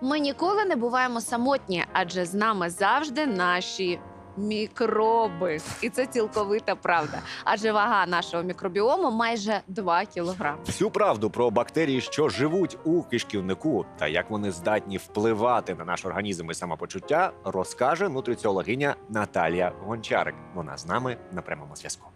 Ми ніколи не буваємо самотні, адже з нами завжди наші мікроби. І це цілковита правда. Адже вага нашого мікробіому майже 2 кілограми. Всю правду про бактерії, що живуть у кишківнику, та як вони здатні впливати на наш організм і самопочуття, розкаже нутриціологиня Наталія Гончарик. Вона з нами на прямому зв'язку.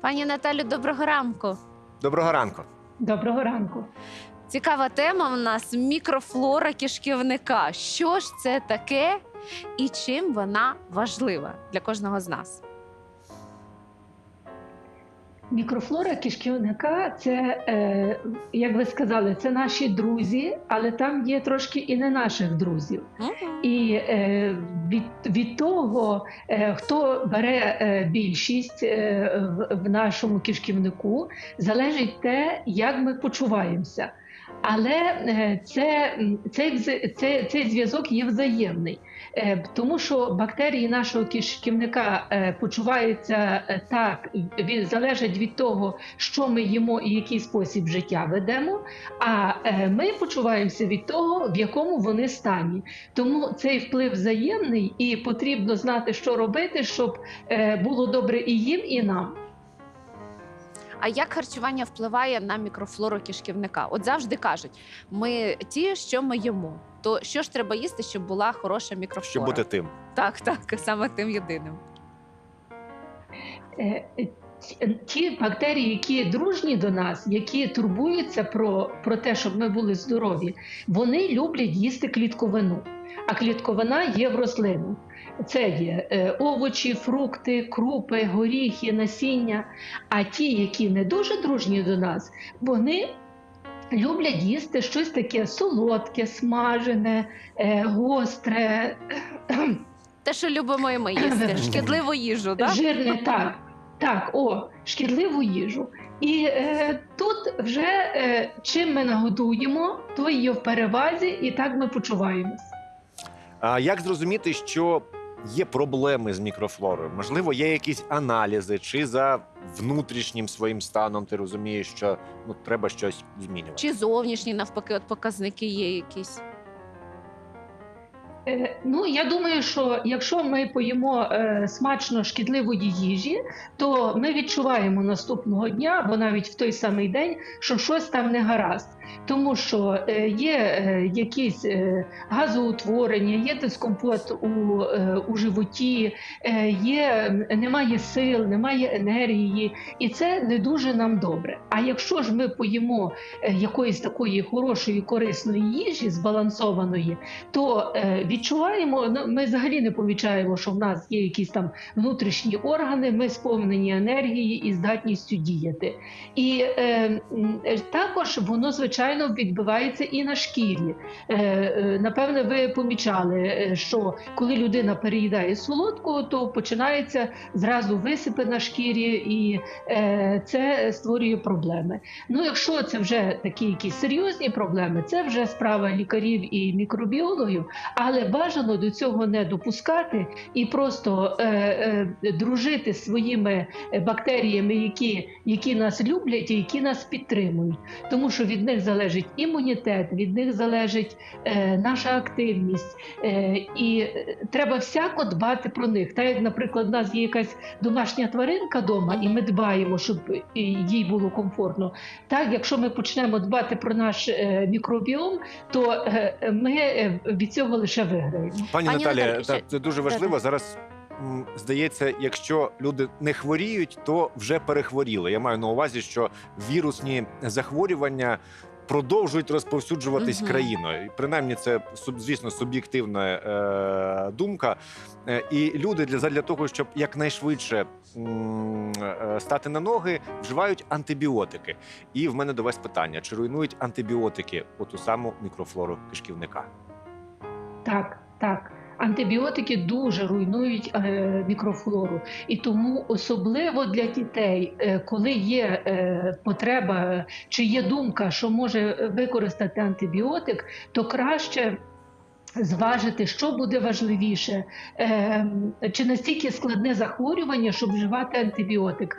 Пані Наталю, доброго ранку. Доброго ранку. Доброго ранку. Цікава тема в нас мікрофлора кишківника. Що ж це таке і чим вона важлива для кожного з нас? Мікрофлора кишківника це, е, як ви сказали, це наші друзі, але там є трошки і не наших друзів. І е, від, від того, е, хто бере е, більшість е, в, в нашому кишківнику, залежить те, як ми почуваємося. Але е, це, цей, це, цей зв'язок є взаємний, Е, тому що бактерії нашого кишківника е, почуваються так, від, залежать від того, що ми їмо і який спосіб життя ведемо. А ми почуваємося від того, в якому вони стані. Тому цей вплив взаємний, і потрібно знати, що робити, щоб було добре і їм, і нам. А як харчування впливає на мікрофлору кишківника? От завжди кажуть, ми ті, що ми їмо. То що ж треба їсти, щоб була хороша мікрофлора? Щоб бути тим. Так, так, саме тим єдиним. Е, е, ті- Ті бактерії, які дружні до нас, які турбуються про, про те, щоб ми були здорові, вони люблять їсти клітковину. А клітковина є в рослинах. Це є е, овочі, фрукти, крупи, горіхи, насіння. А ті, які не дуже дружні до нас, вони люблять їсти щось таке солодке, смажене, е, гостре, Те, що любимо і ми їсти, шкідливу їжу, так? Жирне, так. Так, о, шкідливу їжу. І е, тут вже е, чим ми нагодуємо, то є в перевазі, і так ми почуваємось. А як зрозуміти, що є проблеми з мікрофлорою? Можливо, є якісь аналізи, чи за внутрішнім своїм станом ти розумієш, що ну треба щось змінювати? Чи зовнішні навпаки, от показники є якісь? Е, ну, я думаю, що якщо ми поїмо е, смачно шкідливої їжі, то ми відчуваємо наступного дня, або навіть в той самий день, що щось там не гаразд. Тому що е, є е, якісь е, газоутворення, є дискомфорт у, у животі, є, немає сил, немає енергії, і це не дуже нам добре. А якщо ж ми поїмо якоїсь такої хорошої, корисної їжі, збалансованої, то відчуваємо, ну, ми взагалі не помічаємо, що в нас є якісь там внутрішні органи, ми сповнені енергії і здатністю діяти. І е, також воно, звичайно, відбивається і на шкірі. Е, е, напевне, ви помічали, е, що коли людина переїдає солодкого, то починається зразу висипи на шкірі, і це створює проблеми. Ну, якщо це вже такі якісь серйозні проблеми, це вже справа лікарів і мікробіологів, але бажано до цього не допускати і просто дружити з своїми бактеріями, які, які нас люблять і які нас підтримують, тому що від них залежить імунітет, від них залежить е, наша активність, е, і треба всяко дбати про них. Так як, наприклад, у нас є якась домашня тваринка вдома, і ми дбаємо, щоб їй було комфортно. Так, якщо ми почнемо дбати про наш е, мікробіом, то е, ми е, від цього лише виграємо. Пані, Пані Наталія, Наталі, та- це дуже важливо. Да-да. Зараз здається, якщо люди не хворіють, то вже перехворіли. Я маю на увазі, що вірусні захворювання. Продовжують розповсюджуватись Мгм. країною, І принаймні це звісно суб'єктивна е, думка. Е, і люди для задля того, щоб якнайшвидше е, стати на ноги, вживають антибіотики. І в мене до вас питання: чи руйнують антибіотики оту саму мікрофлору кишківника? Так, так. Антибіотики дуже руйнують е, мікрофлору, і тому особливо для дітей, е, коли є е, потреба чи є думка, що може використати антибіотик, то краще зважити, що буде важливіше, е, чи настільки складне захворювання, щоб вживати антибіотик.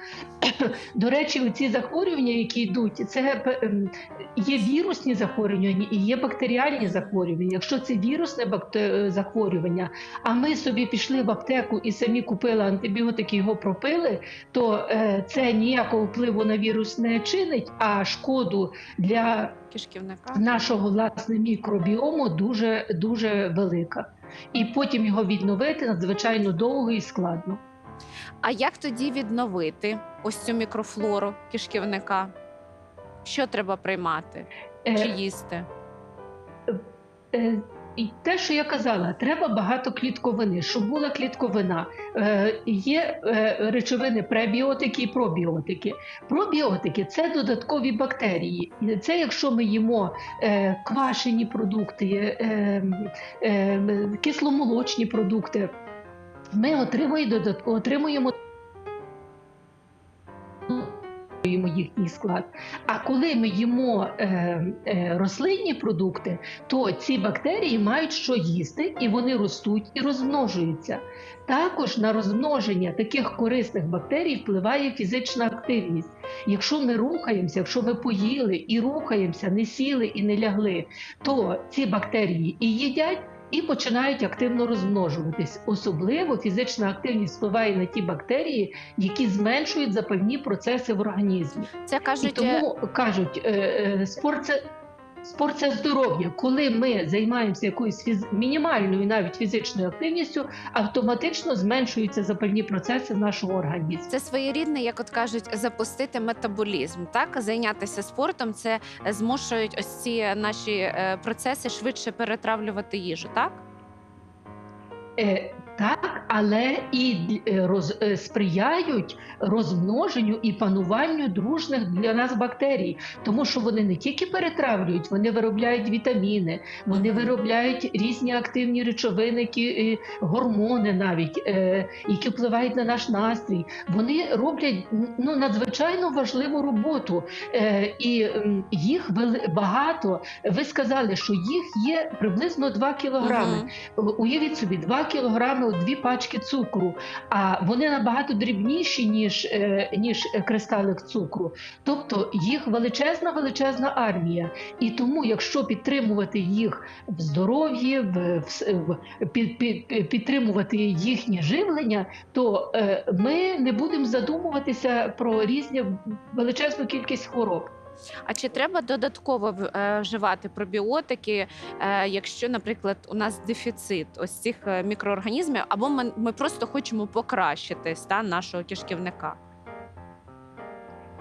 До речі, ці захворювання, які йдуть, це ем, є вірусні захворювання і є бактеріальні захворювання. Якщо це вірусне бакте- захворювання, а ми собі пішли в аптеку і самі купили антибіотик, і його пропили, то е, це ніякого впливу на вірус не чинить, а шкоду для Кишківника. нашого власне мікробіому дуже дуже велика. І потім його відновити надзвичайно довго і складно. А як тоді відновити ось цю мікрофлору кишківника? Що треба приймати Е, чи їсти? Е, І те, що я казала, треба багато клітковини, щоб була клітковина. Е, є е, речовини пребіотики і пробіотики. Пробіотики це додаткові бактерії. Це якщо ми їмо е, квашені продукти, е, е, кисломолочні продукти, ми отримуємо додатково отримуємо. Їхній склад. А коли ми їмо е, е, рослинні продукти, то ці бактерії мають що їсти, і вони ростуть і розмножуються. Також на розмноження таких корисних бактерій впливає фізична активність. Якщо ми рухаємося, якщо ми поїли і рухаємося, не сіли і не лягли, то ці бактерії і їдять. І починають активно розмножуватись. Особливо фізична активність впливає на ті бактерії, які зменшують запальні процеси в організмі. Це кажуть, і тому кажуть, е, е, спорт це. Спорт це здоров'я. Коли ми займаємося якоюсь фіз... мінімальною навіть фізичною активністю, автоматично зменшуються запальні процеси в нашому організмі. Це своєрідне, як от кажуть, запустити метаболізм. Так, зайнятися спортом це змушують ось ці наші е, процеси швидше перетравлювати їжу. Так Е, так, але і е, роз, е, сприяють розмноженню і пануванню дружних для нас бактерій, тому що вони не тільки перетравлюють, вони виробляють вітаміни, вони виробляють різні активні речовини, які, е, гормони навіть, які впливають на наш настрій. Вони роблять ну, надзвичайно важливу роботу, і їх багато. Ви сказали, що їх є приблизно 2 кілограми. Мгм. Уявіть собі, 2 кілограми, дві пачки цукру, а вони набагато дрібніші, ніж, е, ніж кристалик цукру. Тобто їх величезна, величезна армія. І тому, якщо підтримувати їх в здоров'ї, в, в, в- під, під, підтримувати їхнє живлення, то е, ми не будемо задумуватися про різні величезну кількість хвороб. А чи треба додатково е, вживати пробіотики, е, якщо, наприклад, у нас дефіцит ось цих е, мікроорганізмів, або ми, ми просто хочемо покращити стан нашого кишківника?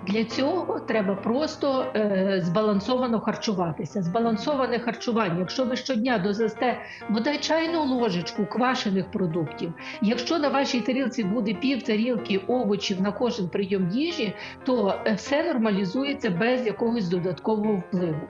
Для цього треба просто е, збалансовано харчуватися. Збалансоване харчування. Якщо ви щодня дозасте бодай чайну ложечку квашених продуктів, якщо на вашій тарілці буде пів тарілки овочів на кожен прийом їжі, то е, все нормалізується без якогось додаткового впливу.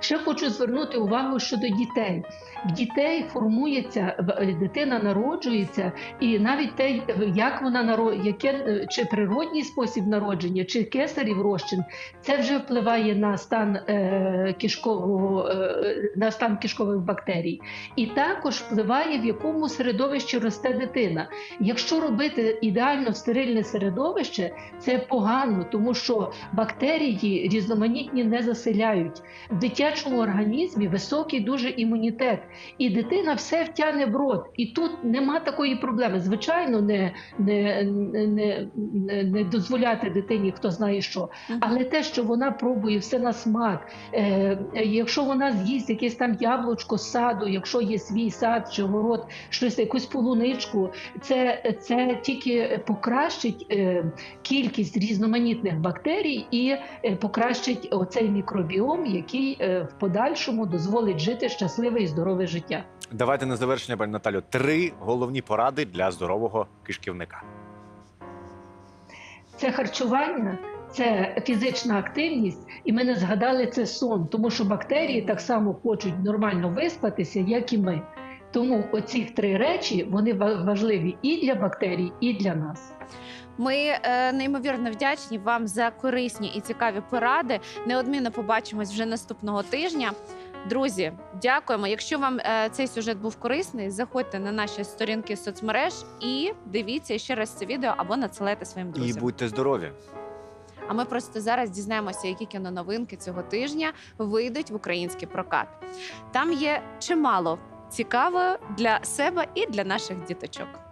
Ще хочу звернути увагу щодо дітей. В дітей формується дитина народжується, і навіть те, як вона наро... яке е, чи природній спосіб народження, чи кесарів розчин, це вже впливає на стан е, кишкового е, на стан кишкових бактерій, і також впливає в якому середовищі росте дитина. Якщо робити ідеально стерильне середовище, це погано, тому що бактерії різноманітні не заселяють. Дитячому організмі високий дуже імунітет, і дитина все втягне в рот. І тут нема такої проблеми. Звичайно, не, не, не, не, не дозволяти дитині, хто знає що. Але те, що вона пробує все на смак, е, якщо вона з'їсть якесь там яблучко з саду, якщо є свій сад чи город, щось якусь полуничку, це, це тільки покращить е, кількість різноманітних бактерій і е, покращить оцей мікробіом, який в подальшому дозволить жити щасливе і здорове життя. Давайте на завершення, пані Наталю, три головні поради для здорового кишківника. Це харчування, це фізична активність, і ми не згадали це сон, тому що бактерії так само хочуть нормально виспатися, як і ми. Тому оці три речі вони ва- важливі і для бактерій, і для нас. Ми е, неймовірно вдячні вам за корисні і цікаві поради. Неодмінно побачимось вже наступного тижня. Друзі, дякуємо. Якщо вам е, цей сюжет був корисний, заходьте на наші сторінки соцмереж і дивіться ще раз це відео або надсилайте своїм І будьте здорові. А ми просто зараз дізнаємося, які кіноновинки цього тижня вийдуть в український прокат. Там є чимало цікавого для себе і для наших діточок.